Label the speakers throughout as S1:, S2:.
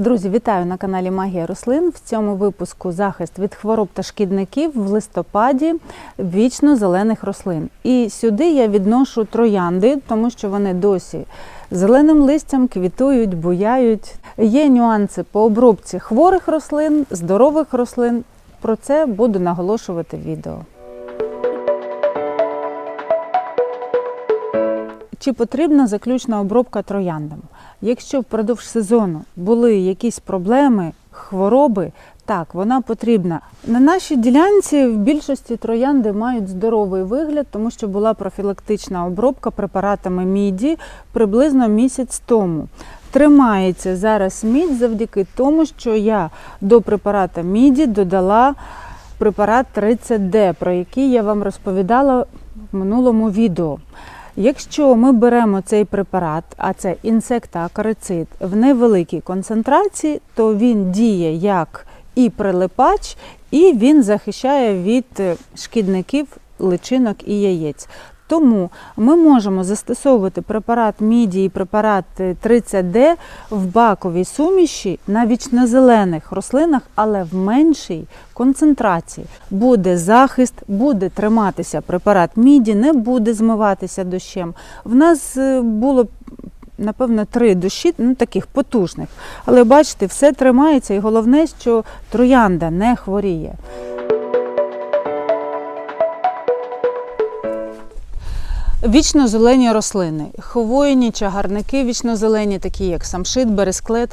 S1: Друзі, вітаю на каналі Магія рослин. В цьому випуску захист від хвороб та шкідників в листопаді вічно зелених рослин. І сюди я відношу троянди, тому що вони досі зеленим листям квітують, буяють. Є нюанси по обробці хворих рослин, здорових рослин. Про це буду наголошувати відео. Чи потрібна заключна обробка трояндам? Якщо впродовж сезону були якісь проблеми, хвороби, так, вона потрібна. На нашій ділянці в більшості троянди мають здоровий вигляд, тому що була профілактична обробка препаратами міді приблизно місяць тому. Тримається зараз мідь завдяки тому, що я до препарата міді додала препарат 30D, про який я вам розповідала в минулому відео. Якщо ми беремо цей препарат, а це інсектоакарицид, в невеликій концентрації, то він діє як і прилипач, і він захищає від е, шкідників, личинок і яєць. Тому ми можемо застосовувати препарат міді і препарат 30D в баковій суміші на вічнозелених рослинах, але в меншій концентрації. Буде захист, буде триматися препарат міді, не буде змиватися дощем. В нас е, було напевно три дощі, ну таких потужних. Але бачите, все тримається, і головне, що троянда не хворіє. Вічно-зелені рослини, хвойні чагарники вічно-зелені, такі як самшит, бересклет.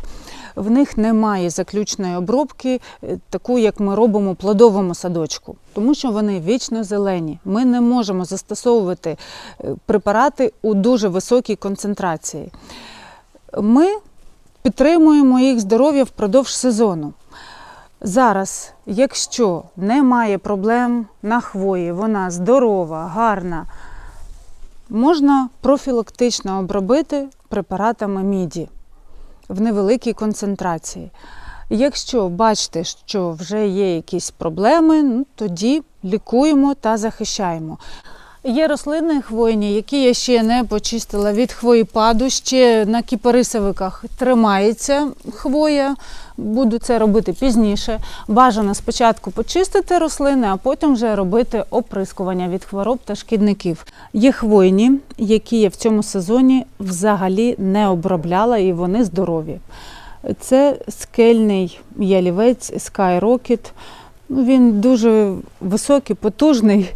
S1: В них немає заключної обробки, е, таку, як ми робимо в плодовому садочку, тому що вони вічно зелені. Ми не можемо застосовувати е, препарати у дуже високій концентрації. Ми підтримуємо їх здоров'я впродовж сезону. Зараз, якщо немає проблем на хвої, вона здорова, гарна, можна профілактично обробити препаратами міді в невеликій концентрації. Якщо бачите, що вже є якісь проблеми, ну, тоді лікуємо та захищаємо. Є рослини хвойні, які я ще не почистила від хвоїпаду, ще на кіпарисовиках тримається хвоя. Буду це робити пізніше. Бажано спочатку почистити рослини, а потім вже робити оприскування від хвороб та шкідників. Є хвойні, які я в цьому сезоні взагалі не обробляла, і вони здорові. Це скельний ялівець. Ну, Він дуже високий, потужний.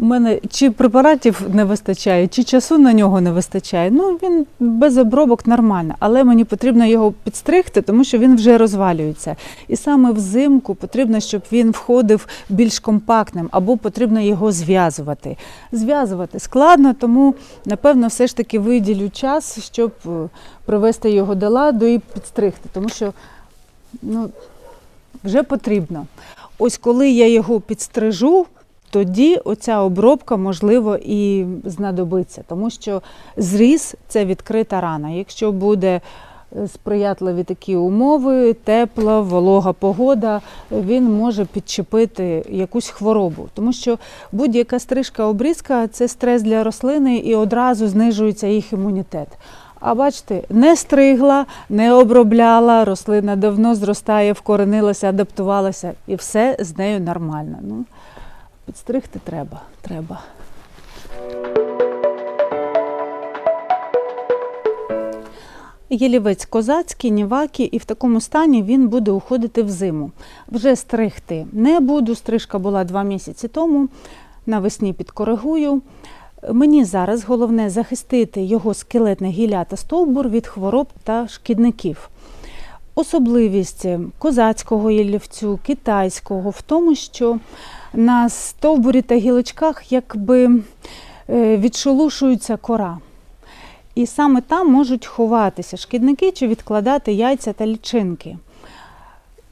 S1: У мене чи препаратів не вистачає, чи часу на нього не вистачає. Ну він без обробок нормально, але мені потрібно його підстригти, тому що він вже розвалюється. І саме взимку потрібно, щоб він входив більш компактним, або потрібно його зв'язувати. Зв'язувати складно, тому напевно все ж таки виділю час, щоб е, привести його до ладу і підстригти, тому що ну, вже потрібно. Ось коли я його підстрижу тоді оця обробка, можливо, і знадобиться, тому що зріз це відкрита рана. Якщо буде е, сприятливі такі умови, тепла, волога погода, він може підчепити якусь хворобу. Тому що будь-яка стрижка обрізка це стрес для рослини і одразу знижується їх імунітет. А бачите, не стригла, не обробляла, рослина давно зростає, вкоренилася, адаптувалася, і все з нею нормально. Ну, Підстригти треба, треба. Єлівець козацький, нівакі, і в такому стані він буде уходити в зиму. Вже стригти не буду. Стрижка була два місяці тому. Навесні підкоригую. Мені зараз головне захистити його скелетне гілля та стовбур від хвороб та шкідників. Особливість козацького ялівцю, китайського в тому, що на стовбурі та гілочках якби е, відшелушується кора. І саме там можуть ховатися шкідники чи відкладати яйця та лічинки.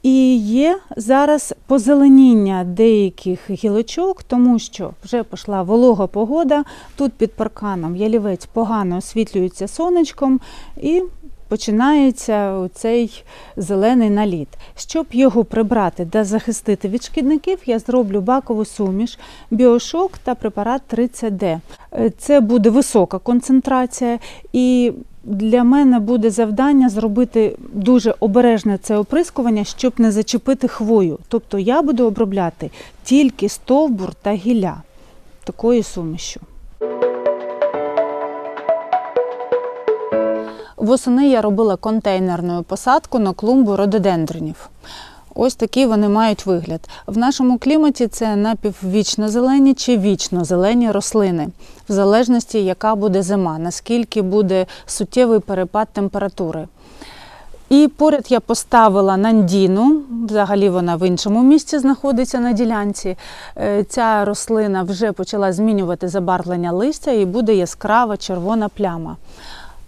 S1: І є зараз позеленіння деяких гілочок, тому що вже пішла волога погода. Тут під парканом ялівець погано освітлюється сонечком, і починається цей зелений наліт. Щоб його прибрати та захистити від шкідників, я зроблю бакову суміш, біошок та препарат 30D. Е, Це буде висока концентрація, і для мене буде завдання зробити дуже обережне це оприскування, щоб не зачепити хвою. Тобто я буду обробляти тільки стовбур та гілля такою сумішю. Восени я робила контейнерну посадку на клумбу рододендронів. Ось такий вони мають вигляд. В нашому кліматі це напіввічно зелені чи вічно зелені рослини, в залежності, яка буде зима, наскільки буде суттєвий перепад температури. І поряд я поставила нандіну, взагалі вона в іншому місці знаходиться на ділянці. Е, Ця рослина вже почала змінювати забарвлення листя і буде яскрава червона пляма.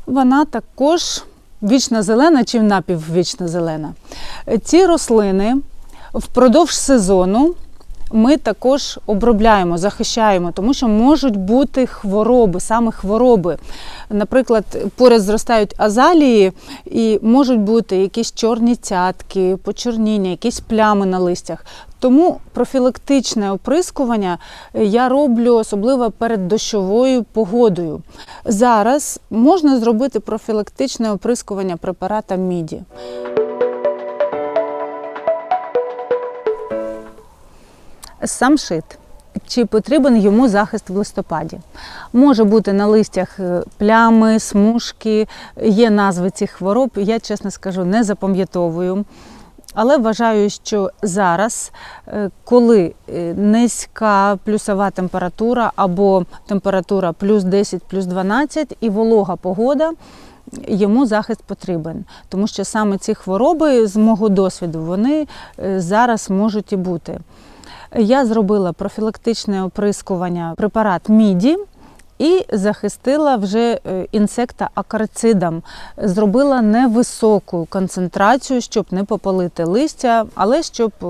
S1: Вона також вічно зелена чи напіввічно зелена. Ці рослини впродовж сезону ми також обробляємо, захищаємо, тому що можуть бути хвороби, саме хвороби. Наприклад, поряд зростають азалії, і можуть бути якісь чорні цятки, почорніння, якісь плями на листях. Тому профілактичне оприскування я роблю особливо перед дощовою погодою. Зараз можна зробити профілактичне оприскування препаратом міді. Самшит. Чи потрібен йому захист в листопаді? Може бути на листях е, плями, смужки, є назви цих хвороб. Я, чесно скажу, не запам'ятовую. Але вважаю, що зараз, е, коли е, низька плюсова температура або температура плюс 10, плюс 12 і волога погода, йому захист потрібен. Тому що саме ці хвороби, з мого досвіду, вони зараз можуть і бути. Я зробила профілактичне оприскування препарат міді і захистила вже е, інсекта акарицидом. Зробила невисоку концентрацію, щоб не попалити листя, але щоб е,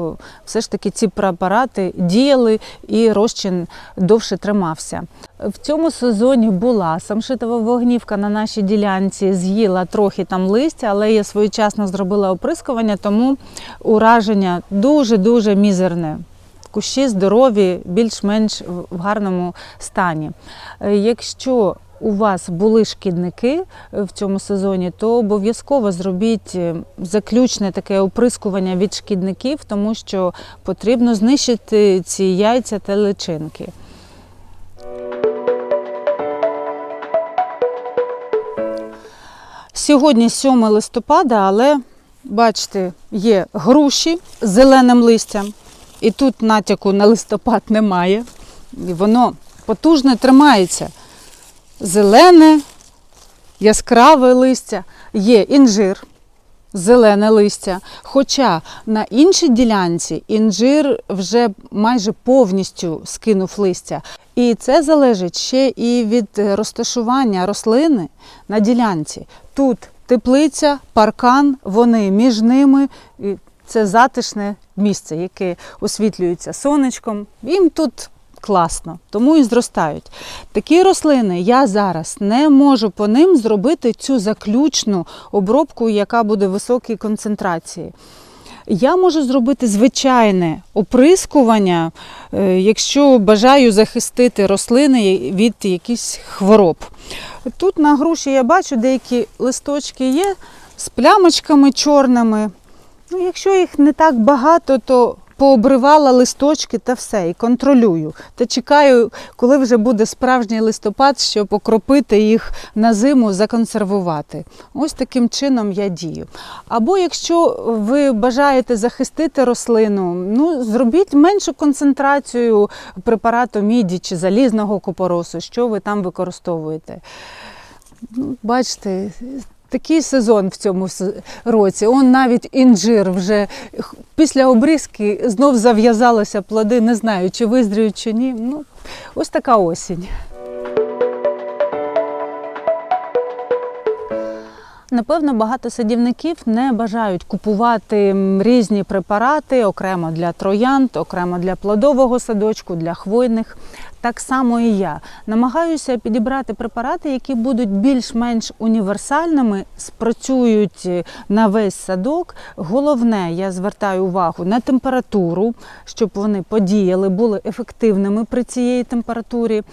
S1: все ж таки ці препарати діяли і розчин довше тримався. В цьому сезоні була самшитова вогнівка на нашій ділянці, з'їла трохи там листя, але я своєчасно зробила оприскування, тому ураження дуже-дуже мізерне кущі здорові, більш-менш в гарному стані. Е, Якщо у вас були шкідники е, в цьому сезоні, то обов'язково зробіть е, заключне таке оприскування від шкідників, тому що потрібно знищити ці яйця та личинки. Сьогодні 7 листопада, але бачите, є груші з зеленим листям. І тут натяку на листопад немає. І воно потужно тримається. Зелене, яскраве листя, є інжир, зелене листя. Хоча на іншій ділянці інжир вже майже повністю скинув листя. І це залежить ще і від розташування рослини на ділянці. Тут теплиця, паркан, вони між ними. Це затишне місце, яке освітлюється сонечком. Їм тут класно, тому і зростають. Такі рослини я зараз не можу по ним зробити цю заключну обробку, яка буде в високій концентрації. Я можу зробити звичайне оприскування, е, якщо бажаю захистити рослини від якихось хвороб. Тут на груші я бачу, деякі листочки є з плямочками чорними. Ну, якщо їх не так багато, то пообривала листочки та все, і контролюю. Та чекаю, коли вже буде справжній листопад, щоб окропити їх на зиму, законсервувати. Ось таким чином я дію. Або якщо ви бажаєте захистити рослину, ну зробіть меншу концентрацію препарату міді чи залізного купоросу, що ви там використовуєте. Ну, бачите, такий сезон в цьому році. Он навіть інжир вже після обрізки знов зав'язалися плоди. Не знаю, чи визріють, чи ні. Ну, ось така осінь. Напевно, багато садівників не бажають купувати різні препарати окремо для троянд, окремо для плодового садочку, для хвойних. Так само і я намагаюся підібрати препарати, які будуть більш-менш універсальними, спрацюють е, на весь садок. Головне, я звертаю увагу на температуру, щоб вони подіяли, були ефективними при цієї температурі.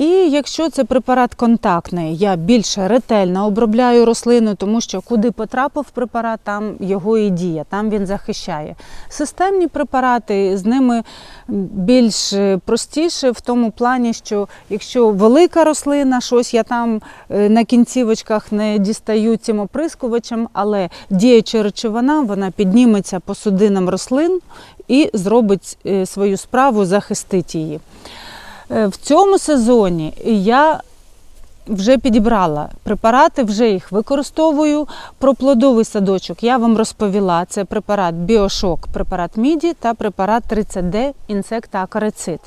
S1: І якщо це препарат контактний, я більше ретельно обробляю рослину, тому що куди потрапив препарат, там його і дія, там він захищає. Системні препарати з ними більш простіше в тому плані, що якщо велика рослина, щось я там е, на кінцівочках не дістаю цим оприскувачем, але діюча речовина вона підніметься по судинам рослин і зробить е, свою справу, захистить її. Е, В цьому сезоні я вже підібрала препарати, вже їх використовую. Про плодовий садочок я вам розповіла. Це препарат Біошок, препарат Міді та препарат 30D інсекта акарицид.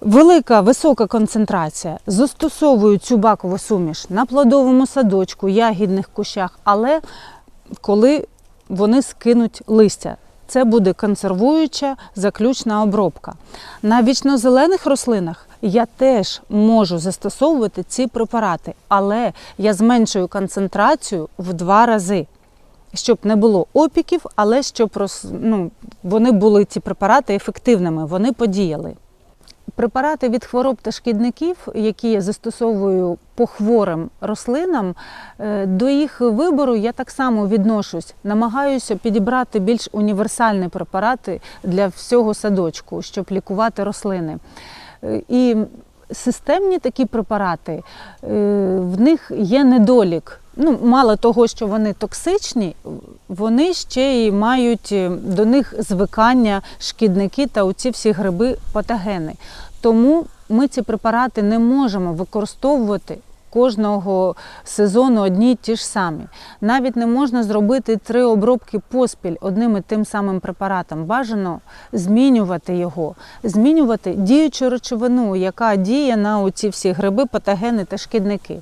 S1: Велика висока концентрація. Застосовую цю бакову суміш на плодовому садочку, ягідних кущах, але коли вони скинуть листя. Це буде консервуюча заключна обробка. На вічнозелених рослинах я теж можу застосовувати ці препарати, але я зменшую концентрацію в два рази, щоб не було опіків, але щоб ну, вони були ці препарати ефективними, вони подіяли. Препарати від хвороб та шкідників, які я застосовую по хворим рослинам, е, до їх вибору я так само відношусь. Намагаюся підібрати більш універсальні препарати для всього садочку, щоб лікувати рослини. Е, І системні такі препарати, е, в них є недолік. Ну, мало того, що вони токсичні, вони ще й мають е, до них звикання шкідники та оці всі гриби патогени. Тому ми ці препарати не можемо використовувати кожного сезону одні й ті ж самі. Навіть не можна зробити три обробки поспіль одним і тим самим препаратом. Бажано змінювати його, змінювати діючу речовину, яка діє на оці всі гриби, патогени та шкідники.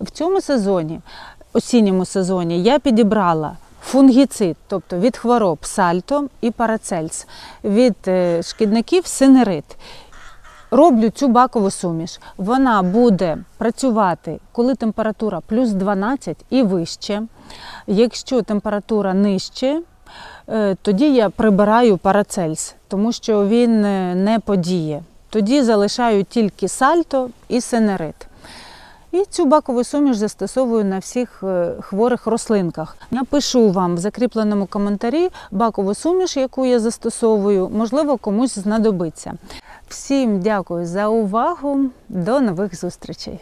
S1: В цьому сезоні, осінньому сезоні, я підібрала фунгіцид, тобто від хвороб сальто і парацельс, від е, шкідників синерит. Роблю цю бакову суміш. Вона буде працювати, коли температура плюс 12 і вище. Якщо температура нижче, е, тоді я прибираю парацельс, тому що він е, не подіє. Тоді залишаю тільки сальто і синерит. І цю бакову суміш застосовую на всіх е, хворих рослинках. Напишу вам в закріпленому коментарі бакову суміш, яку я застосовую, можливо, комусь знадобиться. Всім дякую за увагу. До нових зустрічей!